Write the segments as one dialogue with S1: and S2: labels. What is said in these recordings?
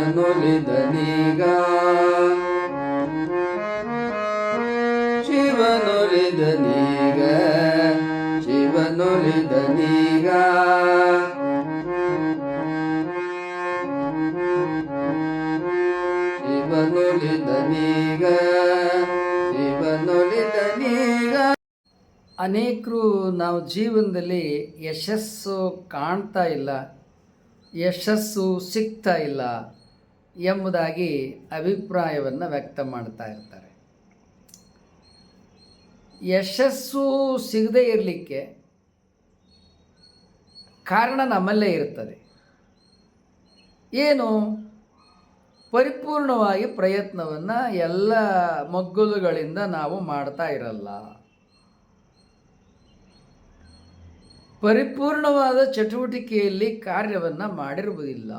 S1: ಶಿವನೊಲಿದನೀಗ ಶಿವನೊಲಿದನೀಗ ಶಿವನೊಲಿದನೀಗ ಶಿವನೊಲಿದನೀಗ ಶಿವನೊಲಿದನೀಗ
S2: ಅನೇಕರು ನಾವು ಜೀವನದಲ್ಲಿ ಯಶಸ್ಸು ಕಾಣ್ತಾ ಇಲ್ಲ. ಯಶಸ್ಸು ಸಿಗ್ತಾ ಇಲ್ಲ ಎಂಬುದಾಗಿ ಅಭಿಪ್ರಾಯವನ್ನು ವ್ಯಕ್ತ ಮಾಡ್ತಾ ಇರ್ತಾರೆ. ಯಶಸ್ಸು ಸಿಗದೇ ಇರಲಿಕ್ಕೆ ಕಾರಣ ನಮ್ಮಲ್ಲೇ ಇರ್ತದೆ. ಏನು? ಪರಿಪೂರ್ಣವಾಗಿ ಪ್ರಯತ್ನವನ್ನು ಎಲ್ಲ ಮಗ್ಗುಲುಗಳಿಂದ ನಾವು ಮಾಡ್ತಾ ಇರಲ್ಲ. ಪರಿಪೂರ್ಣವಾದ ಚಟುವಟಿಕೆಯಲ್ಲಿ ಕಾರ್ಯವನ್ನು ಮಾಡಿರುವುದಿಲ್ಲ.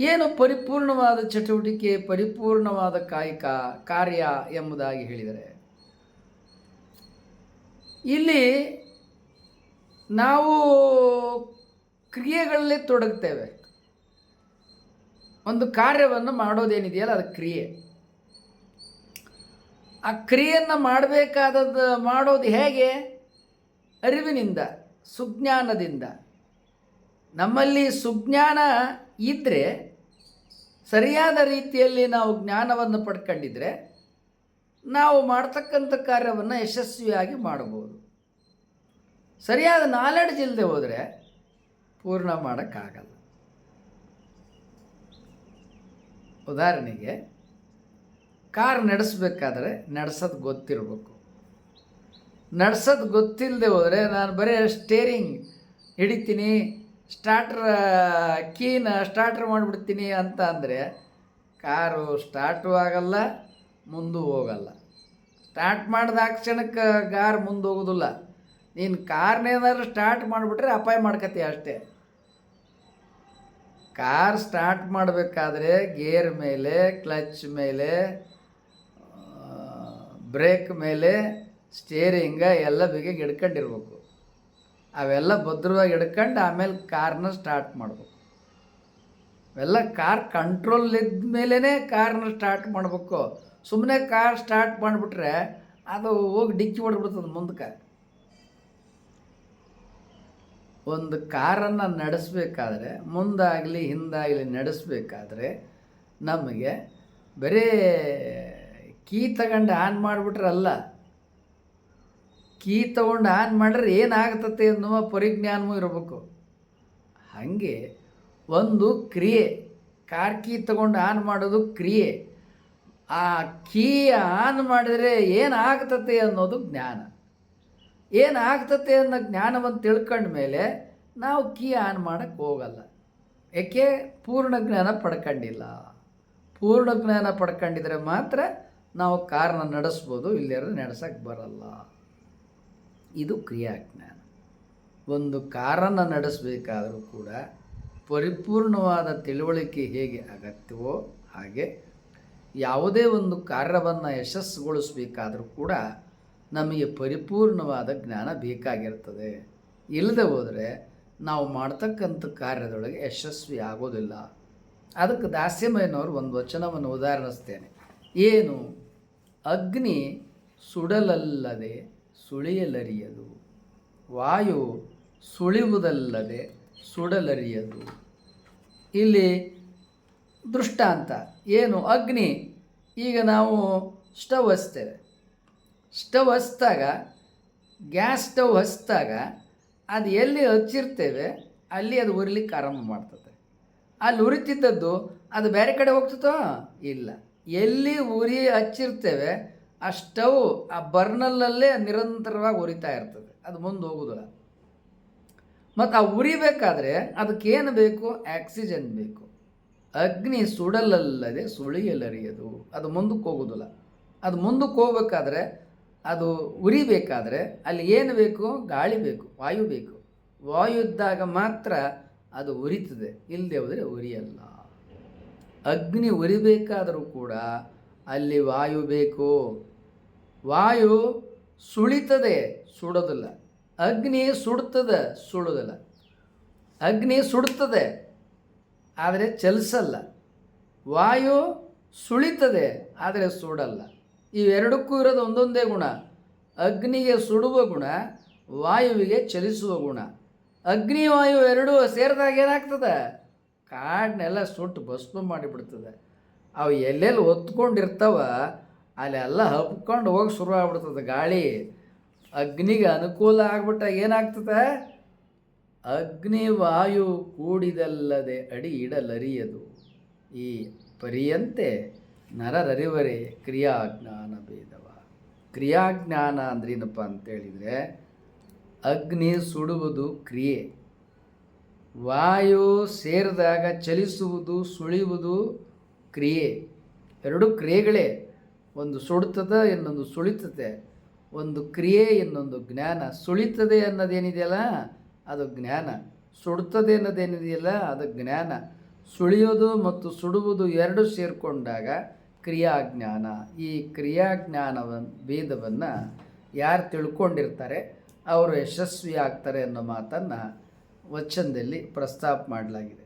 S2: ಏನು ಪರಿಪೂರ್ಣವಾದ ಚಟುವಟಿಕೆ, ಪರಿಪೂರ್ಣವಾದ ಕಾಯಕ, ಕಾರ್ಯ ಎಂಬುದಾಗಿ ಹೇಳಿದರೆ, ಇಲ್ಲಿ ನಾವು ಕ್ರಿಯೆಗಳಲ್ಲಿ ತೊಡಗ್ತೇವೆ. ಒಂದು ಕಾರ್ಯವನ್ನು ಮಾಡೋದೇನಿದೆಯಲ್ಲ, ಅದು ಕ್ರಿಯೆ. ಆ ಕ್ರಿಯೆಯನ್ನು ಮಾಡಬೇಕಾದದ್ದು, ಮಾಡೋದು ಹೇಗೆ? ಅರಿವಿನಿಂದ, ಸುಜ್ಞಾನದಿಂದ. ನಮ್ಮಲ್ಲಿ ಸುಜ್ಞಾನ ಇದ್ದರೆ ಸರಿಯಾದ ರೀತಿಯಲ್ಲಿ ನಾವು ಜ್ಞಾನವನ್ನು ಪಡ್ಕೊಂಡಿದ್ರೆ, ನಾವು ಮಾಡ್ತಕ್ಕಂಥ ಕಾರ್ಯವನ್ನು ಯಶಸ್ವಿಯಾಗಿ ಮಾಡಬಹುದು. ಸರಿಯಾದ ನಾಲೆಡ್ಜ್ ಇಲ್ಲದೆ ಹೋದರೆ ಪೂರ್ಣ ಮಾಡೋಕ್ಕಾಗಲ್ಲ. ಉದಾಹರಣೆಗೆ, ಕಾರ್ ನಡೆಸಬೇಕಾದ್ರೆ ನಡೆಸೋದು ಗೊತ್ತಿರಬೇಕು. ನಡ್ಸೋದು ಗೊತ್ತಿಲ್ಲದೆ ಹೋದರೆ ನಾನು ಬರೀ ಸ್ಟೇರಿಂಗ್ ಹಿಡಿತೀನಿ ಸ್ಟಾರ್ಟರ್ ಕೀನ ಸ್ಟಾರ್ಟರ್ ಮಾಡಿಬಿಡ್ತೀನಿ ಅಂತ ಅಂದರೆ ಕಾರು ಸ್ಟಾರ್ಟು ಆಗಲ್ಲ, ಮುಂದೂ ಹೋಗಲ್ಲ. ಸ್ಟಾರ್ಟ್ ಮಾಡಿದ ಕ್ಷಣಕ್ಕೆ ಕಾರ್ ಮುಂದೆ ಹೋಗೋದಿಲ್ಲ. ನೀನು ಕಾರ್ನೇನಾದ್ರು ಸ್ಟಾರ್ಟ್ ಮಾಡಿಬಿಟ್ರೆ ಅಪಾಯ ಮಾಡ್ಕತಿ ಅಷ್ಟೇ. ಕಾರ್ ಸ್ಟಾರ್ಟ್ ಮಾಡಬೇಕಾದ್ರೆ ಗೇರ್ ಮೇಲೆ ಕ್ಲಚ್ ಮೇಲೆ ಬ್ರೇಕ್ ಮೇಲೆ ಸ್ಟೇರಿಂಗ ಎಲ್ಲ ಬಿಗಿಗೆ ಹಿಡ್ಕೊಂಡಿರ್ಬೇಕು. ಅವೆಲ್ಲ ಭದ್ರವಾಗಿ ಹಿಡ್ಕೊಂಡು ಆಮೇಲೆ ಕಾರ್ನ ಸ್ಟಾರ್ಟ್ ಮಾಡಬೇಕು. ಅವೆಲ್ಲ ಕಾರ್ ಕಂಟ್ರೋಲ್ ಇದ್ದ ಮೇಲೇ ಕಾರ್ನ ಸ್ಟಾರ್ಟ್ ಮಾಡಬೇಕು. ಸುಮ್ಮನೆ ಕಾರ್ ಸ್ಟಾರ್ಟ್ ಮಾಡಿಬಿಟ್ರೆ ಅದು ಹೋಗಿ ಡಿಕ್ಕಿ ಹೊಡ್ಬಿಡ್ತದೆ ಮುಂದಕ್ಕೆ ಒಂದು ಕಾರನ್ನು ನಡೆಸಬೇಕಾದ್ರೆ, ಮುಂದಾಗಲಿ ಹಿಂದಾಗಲಿ ನಡೆಸಬೇಕಾದ್ರೆ ನಮಗೆ ಬರೀ ಕೀ ತಗೊಂಡು ಆನ್ ಮಾಡಿಬಿಟ್ರಲ್ಲ ಕೀ ತಗೊಂಡು ಆನ್ ಮಾಡ್ರೆ ಏನಾಗ್ತತೆ ಅನ್ನುವ ಪರಿಜ್ಞಾನವೂ ಇರಬೇಕು. ಹಾಗೆ ಒಂದು ಕ್ರಿಯೆ, ಕಾರ್ ಕೀ ತಗೊಂಡು ಆನ್ ಮಾಡೋದು ಕ್ರಿಯೆ. ಆ ಕೀ ಆನ್ ಮಾಡಿದರೆ ಏನಾಗ್ತತೆ ಅನ್ನೋದು ಜ್ಞಾನ. ಏನಾಗ್ತತೆ ಅನ್ನೋ ಜ್ಞಾನವನ್ನು ತಿಳ್ಕೊಂಡ ಮೇಲೆ ನಾವು ಕೀ ಆನ್ ಮಾಡೋಕ್ಕೆ ಹೋಗಲ್ಲ. ಏಕೆ? ಪೂರ್ಣ ಜ್ಞಾನ ಪಡ್ಕೊಂಡಿಲ್ಲ. ಪೂರ್ಣ ಜ್ಞಾನ ಪಡ್ಕೊಂಡಿದ್ರೆ ಮಾತ್ರ ನಾವು ಕಾರನ್ನ ನಡೆಸ್ಬೋದು ಇಲ್ಲಿ ನಡೆಸೋಕ್ಕೆ ಬರಲ್ಲ. ಇದು ಕ್ರಿಯಾಜ್ಞಾನ. ಒಂದು ಕಾರನ್ನು ನಡೆಸಬೇಕಾದರೂ ಕೂಡ ಪರಿಪೂರ್ಣವಾದ ತಿಳುವಳಿಕೆ ಹೇಗೆ ಅಗತ್ಯವೋ ಹಾಗೆ ಯಾವುದೇ ಒಂದು ಕಾರ್ಯವನ್ನು ಯಶಸ್ಸುಗೊಳಿಸಬೇಕಾದರೂ ಕೂಡ ನಮಗೆ ಪರಿಪೂರ್ಣವಾದ ಜ್ಞಾನ ಬೇಕಾಗಿರ್ತದೆ. ಇಲ್ಲದೆ ಹೋದರೆ ನಾವು ಮಾಡ್ತಕ್ಕಂಥ ಕಾರ್ಯದೊಳಗೆ ಯಶಸ್ವಿ ಆಗೋದಿಲ್ಲ. ಅದಕ್ಕೆ ದಾಸ್ಯಮಯ್ಯನವರು ಒಂದು ವಚನವನ್ನು ಉದಾಹರಿಸ್ತೇನೆ. ಏನು? ಅಗ್ನಿ ಸುಡಲಲ್ಲದೆ ಸುಳಿಯಲರಿಯದು. ವಾಯು ಸುಳಿವುದಲ್ಲದೆ ಸುಡಲರಿಯದು. ಇಲ್ಲಿ ದೃಷ್ಟಾಂತ ಏನು? ಅಗ್ನಿ. ಈಗ ನಾವು ಸ್ಟವ್ ಹಚ್ತೇವೆ. ಸ್ಟವ್ ಹಚ್ಚಿದಾಗ ಗ್ಯಾಸ್ ಸ್ಟವ್ ಹಚ್ಚಿದಾಗ ಅದು ಎಲ್ಲಿ ಹಚ್ಚಿರ್ತೇವೆ, ಅಲ್ಲಿ ಅದು ಉರಿಲಿಕ್ಕೆ ಆರಂಭ ಮಾಡ್ತದೆ. ಅಲ್ಲಿ ಉರಿತಿದ್ದದ್ದು ಅದು ಬೇರೆ ಕಡೆ ಹೋಗ್ತದೋ? ಇಲ್ಲ. ಎಲ್ಲಿ ಉರಿ ಹಚ್ಚಿರ್ತೇವೆ ಆ ಸ್ಟವ್ ಆ ಬರ್ನಲ್ಲಲ್ಲೇ ನಿರಂತರವಾಗಿ ಉರಿತಾ ಇರ್ತದೆ. ಅದು ಮುಂದೆ ಹೋಗೋದಿಲ್ಲ. ಮತ್ತು ಆ ಉರಿಬೇಕಾದ್ರೆ ಅದಕ್ಕೇನು ಬೇಕು? ಆಕ್ಸಿಜನ್ ಬೇಕು. ಅಗ್ನಿ ಸುಡಲಲ್ಲದೆ ಸುಳಿಯಲರಿಯದು. ಅದು ಮುಂದಕ್ಕೆ ಹೋಗೋದಿಲ್ಲ. ಅದು ಮುಂದಕ್ಕೆ ಹೋಗ್ಬೇಕಾದ್ರೆ ಅದು ಉರಿಬೇಕಾದ್ರೆ ಅಲ್ಲಿ ಏನು ಬೇಕು? ಗಾಳಿ ಬೇಕು, ವಾಯು ಬೇಕು. ವಾಯು ಇದ್ದಾಗ ಮಾತ್ರ ಅದು ಉರಿತದೆ. ಇಲ್ಲದೆ ಹೋದರೆ ಉರಿಯಲ್ಲ. ಅಗ್ನಿ ಉರಿಬೇಕಾದರೂ ಕೂಡ ಅಲ್ಲಿ ವಾಯು ಬೇಕು. ವಾಯು ಸುಳಿತದೆ, ಸುಡೋದಿಲ್ಲ. ಅಗ್ನಿ ಸುಡ್ತದೆ, ಸುಡೋದಿಲ್ಲ. ಅಗ್ನಿ ಸುಡ್ತದೆ, ಆದರೆ ಚಲಿಸಲ್ಲ. ವಾಯು ಸುಳಿತದೆ, ಆದರೆ ಸುಡಲ್ಲ. ಇವೆರಡಕ್ಕೂ ಇರೋದು ಒಂದೊಂದೇ ಗುಣ. ಅಗ್ನಿಗೆ ಸುಡುವ ಗುಣ, ವಾಯುವಿಗೆ ಚಲಿಸುವ ಗುಣ. ಅಗ್ನಿ ವಾಯು ಎರಡೂ ಸೇರಿದಾಗ ಏನಾಗ್ತದೆ? ಕಾಡನ್ನೆಲ್ಲ ಸುಟ್ಟು ಭಸ್ಮ ಮಾಡಿಬಿಡ್ತದೆ. ಅವು ಎಲ್ಲೆಲ್ಲಿ ಒತ್ಕೊಂಡಿರ್ತಾವ ಅಲ್ಲೆಲ್ಲ ಹಬ್ಕೊಂಡು ಹೋಗಿ ಶುರು ಆಗ್ಬಿಡ್ತದೆ ಗಾಳಿ. ಅಗ್ನಿಗೆ ಅನುಕೂಲ ಆಗ್ಬಿಟ್ಟಾಗ ಏನಾಗ್ತದೆ? ಅಗ್ನಿ ವಾಯು ಕೂಡಿದಲ್ಲದೆ ಅಡಿ ಇಡಲರಿಯದು. ಈ ಪರಿಯಂತೆ ನರರರಿವರೆ ಕ್ರಿಯಾಜ್ಞಾನ ಭೇದವ. ಕ್ರಿಯಾಜ್ಞಾನ ಅಂದ್ರೇನಪ್ಪ ಅಂತೇಳಿದರೆ, ಅಗ್ನಿ ಸುಡುವುದು ಕ್ರಿಯೆ. ವಾಯು ಸೇರಿದಾಗ ಚಲಿಸುವುದು, ಸುಳಿಯುವುದು ಕ್ರಿಯೆ. ಎರಡು ಕ್ರಿಯೆಗಳೇ, ಒಂದು ಸುಡುತ್ತದ ಇನ್ನೊಂದು ಸುಳಿತದೆ. ಒಂದು ಕ್ರಿಯೆ ಇನ್ನೊಂದು ಜ್ಞಾನ. ಸುಳಿತದೆ ಅನ್ನೋದೇನಿದೆಯಲ್ಲ, ಅದು ಜ್ಞಾನ. ಸುಡುತ್ತದೆ ಅನ್ನೋದೇನಿದೆಯಲ್ಲ, ಅದು ಜ್ಞಾನ. ಸುಳಿಯೋದು ಮತ್ತು ಸುಡುವುದು ಎರಡು ಸೇರಿಕೊಂಡಾಗ ಕ್ರಿಯಾಜ್ಞಾನ. ಈ ಕ್ರಿಯಾಜ್ಞಾನವನ್ನು ಭೇದವನ್ನು ಯಾರು ತಿಳ್ಕೊಂಡಿರ್ತಾರೆ, ಅವರು ಯಶಸ್ವಿ ಆಗ್ತಾರೆ ಅನ್ನೋ ಮಾತನ್ನು ವಚನದಲ್ಲಿ ಪ್ರಸ್ತಾಪ ಮಾಡಲಾಗಿದೆ.